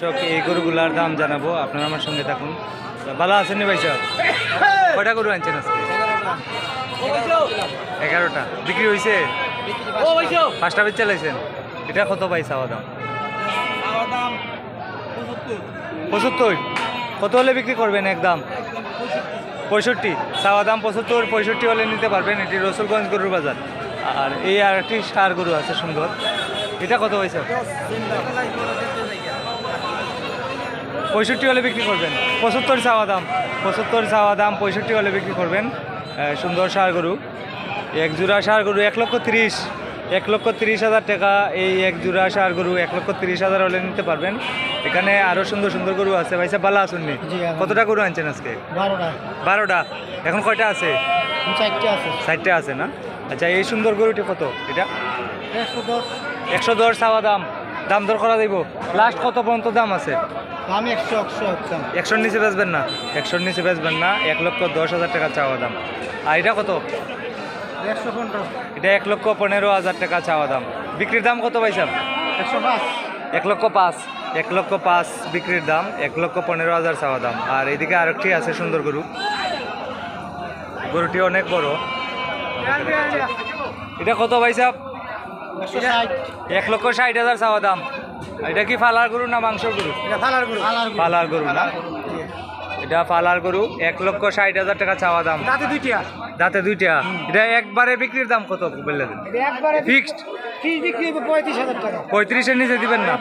দর্শক, এই গরুগুলার দাম জানাব। আপনারা আমার সঙ্গে থাকুন। ভালো আছেন ভাই সাহেব কয়টা গরু আনছেন এগারোটা। বিক্রি হয়েছে পাঁচটা বেচ চালাইছেন এটা কত পাই চাওয়া দাম? পঁচাত্তর। কত হলে বিক্রি করবেন একদম পঁয়ষট্টি। চাওয়া দাম পঁচাত্তর, পঁয়ষট্টি হলে নিতে পারবেন। এটি রসুলগঞ্জ গরুর বাজার। আর এই আর একটি সার গরু আছে সুন্দর। এটা কত হয়েছে পঁয়ষট্টি হলে বিক্রি করবেন। পঁচাত্তর চাওয়া দাম। পঁচাত্তর চাওয়া দাম পঁয়ষট্টি হলে বিক্রি করবেন। সুন্দর সার গরু। এক জোড়া সার গরু এক লক্ষ তিরিশ। এক লক্ষ তিরিশ হাজার টাকা এই এক জোড়া সার গরু এক লক্ষ তিরিশ হাজার হলে নিতে পারবেন। এখানে আরও সুন্দর সুন্দর গরু আছে। ভাইসা বালা আসুননি? জি, আমার- কতটা গরু আনছেন আজকে? বারোটা। বারোটা। এখন কয়টা আছে? চারটে আছে। আছে না? আচ্ছা এই সুন্দর গরুটি কত এটা? একশো দশ। একশো দশ চাওয়া দাম। দাম দর করা দিব। লাস্ট কত পর্যন্ত দাম আছে? আমি একশো একশো একশোর নিচে বেচবেন না? একশোর নিচে বেচবেন না এক লক্ষ দশ হাজার টাকা চাওয়া দাম। আর এটা কত? একশো পনেরো। এটা এক লক্ষ পনেরো হাজার টাকা চাওয়া দাম। বিক্রির দাম কত পাইছেন একশো পাঁচ। এক লক্ষ পাঁচ। এক লক্ষ পাঁচ বিক্রির দাম এক লক্ষ পনেরো হাজার চাওয়া দাম। আর এদিকে আরেকটি আছে সুন্দর গরু। গরুটি অনেক বড়। এটা কত পাইসাব একশো ষাট এক লক্ষ ষাট হাজার চাওয়া দাম। এটা কি ফালার গরু না মাংস গরু? এটা ফালার গরু। না? এটা ফালার গরু এক লক্ষ ষাট হাজার টাকা চাওয়া দাম। তাতে দুইটা। দাঁতে দুইটা। এটা একবারে বিক্রির দাম কত বললে? দেন এটা একবারে ফিক্সড পঁয়ত্রিশের নিচে দিবেন না?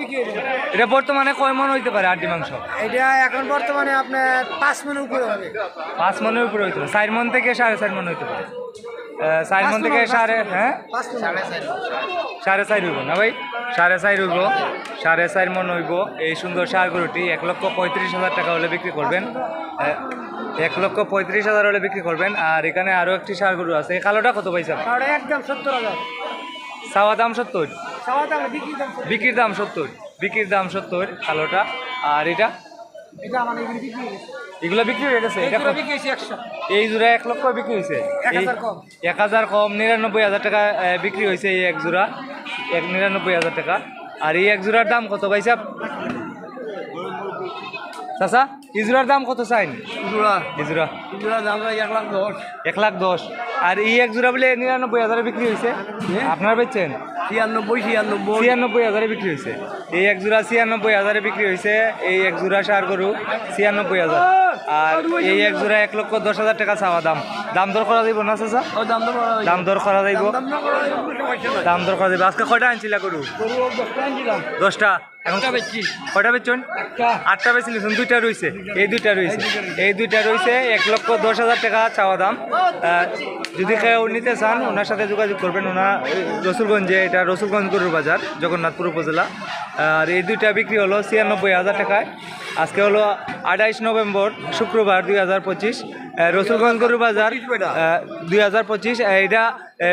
বিক্রি হবে। এটা বর্তমানে কয় মন হইতে পারে আড্ডি মাংস? এটা এখন বর্তমানে আপনার পাঁচ মনের উপরে হবে। পাঁচ মনের উপরে হইতে পারে। চার মন থেকে সাড়ে চার মন হইতে পারে। চার মন থেকে সাড়ে হ্যাঁ? সাড়ে চার। হইব না ভাই? সাড়ে চার হইব সাড়ে চার মন হইব এই সুন্দর সার গরুটি এক লক্ষ পঁয়ত্রিশ হাজার টাকা হলে বিক্রি করবেন। এক লক্ষ পঁয়ত্রিশ হাজার হলে বিক্রি করবেন। আর এখানে আরও একটি সার গরু আছে। এই কালোটা কত পয়সা একদম সত্তর হাজার। চাওয়া দাম সত্তর? চাওয়া দাম বিক্রি দাম 70 বিক্রির দাম সত্তর। বিক্রির দাম সত্তর কালোটা। আর এটা? এগুলি বিক্রি হয়ে গেছে। হয়ে এই জোড়া এক লক্ষ বিক্রি হয়েছে। এক হাজার কম। নিরানব্বই হাজার টাকা বিক্রি হয়েছে এই এক জোড়া। এক নিরানব্বই হাজার টাকা। আর এই এক জোড়ার দাম কত ভাই সাহেব? চাচা এই জোড়ার দাম কত চাইন? জোড়া। এই জোড়া। জোড়া দাম এক লাখ দশ। এক লাখ দশ। আর এই এক জোড়া বলে নিরানব্বই হাজারে বিক্রি হয়েছে? আপনার বেচছেন? ছিয়ানব্বই ছিয়ানব্বই। ছিয়ানব্বই হাজারে বিক্রি হয়েছে। এই এক জোড়া ছিয়ানব্বই হাজারে বিক্রি হয়েছে, এই এক জোড়া সার গরু ছিয়ানব্বই হাজার। আর এই এক জোড়া এক লক্ষ দশ হাজার টাকা চাওয়া দাম। দাম দর করা দিব না চাচা? দাম দর করা যাইব। দাম করা দর করা যাইব আজকে কয়টা আনছিলা গরু? গরু দশটা এখন কয়টা বেচছেন। আটটা বেচলি দুইটা রয়েছে এই দুইটা রয়েছে এই দুইটা রয়েছে এক লক্ষ দশ হাজার টাকা চাওয়া দাম। যদি কেউ নিতে চান ওনার সাথে যোগাযোগ করবেন। ওনার রসুলগঞ্জে এটা রসুলগঞ্জ গরুর বাজার জগন্নাথপুর উপজেলা। আর এই দুইটা বিক্রি হলো ছিয়ানব্বই হাজার টাকায়। আজকে হলো আঠাইশ নভেম্বর শুক্রবার দুই হাজার পঁচিশ রসুলগঞ্জ গরুর বাজার দুই হাজার পঁচিশ এটা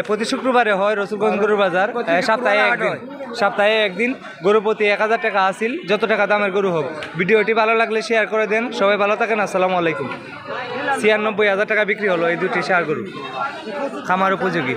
প্রতি শুক্রবারে হয় রসুলগঞ্জ গরুর বাজার সপ্তাহে একদিন। সপ্তাহে একদিন গরু প্রতি এক হাজার টাকা আসিল যত টাকা দামের গরু হোক। ভিডিওটি ভালো লাগলে শেয়ার করে দেন। সবাই ভালো থাকেন আসসালামু আলাইকুম। ছিয়ানব্বই হাজার টাকা বিক্রি হলো এই দুটি শেয়ার গরু। খামার উপযোগী।